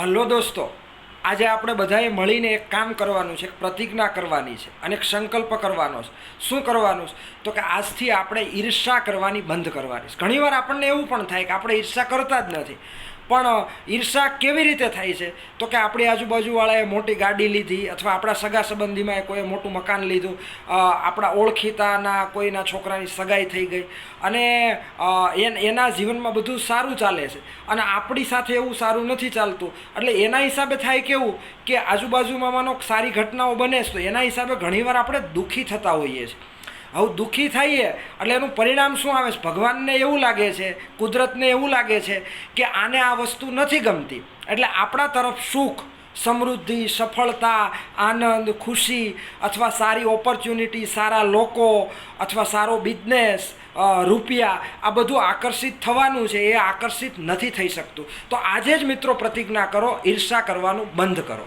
Hello દોસ્તો, આજે આપણે બધાએ મળીને એક કામ કરવાનું છે, એક પ્રતિજ્ઞા કરવાની છે અને એક સંકલ્પ કરવાનો છે. શું કરવાનું છે? તો કે આજથી આપણે ઈર્ષા કરવાની બંધ કરવાની છે. ઘણીવાર આપણને એવું પણ થાય કે આપણે ઈર્ષા કરતા જ નથી. પણ ઈર્ષા કેવી રીતે થાય છે? તો કે આપણી આજુબાજુવાળાએ મોટી ગાડી લીધી અથવા આપણા સગા સંબંધીમાં કોઈએ મોટું મકાન લીધું આપણા ઓળખીતાના કોઈના છોકરાની સગાઈ થઈ ગઈ અને એન જીવનમાં બધું સારું ચાલે છે અને આપણી સાથે એવું સારું નથી ચાલતું. એટલે એના હિસાબે થાય કેવું કે આજુબાજુમાં માનો સારી ઘટનાઓ બને છે તો એના હિસાબે ઘણીવાર આપણે દુઃખી થતા હોઈએ છીએ. હવે દુઃખી થઈએ એટલે એનું પરિણામ શું આવે છે? ભગવાનને એવું લાગે છે, કુદરતને એવું લાગે છે કે આને આ વસ્તુ નથી ગમતી. એટલે આપણા તરફ સુખ, સમૃદ્ધિ, સફળતા, આનંદ, ખુશી અથવા સારી ઓપોર્ચ્યુનિટી સારા લોકો અથવા સારો બિઝનેસ રૂપિયા, આ બધું આકર્ષિત થવાનું છે, એ આકર્ષિત નથી થઈ શકતું. તો આજે જ મિત્રો પ્રતિજ્ઞા કરો, ઈર્ષા કરવાનું બંધ કરો.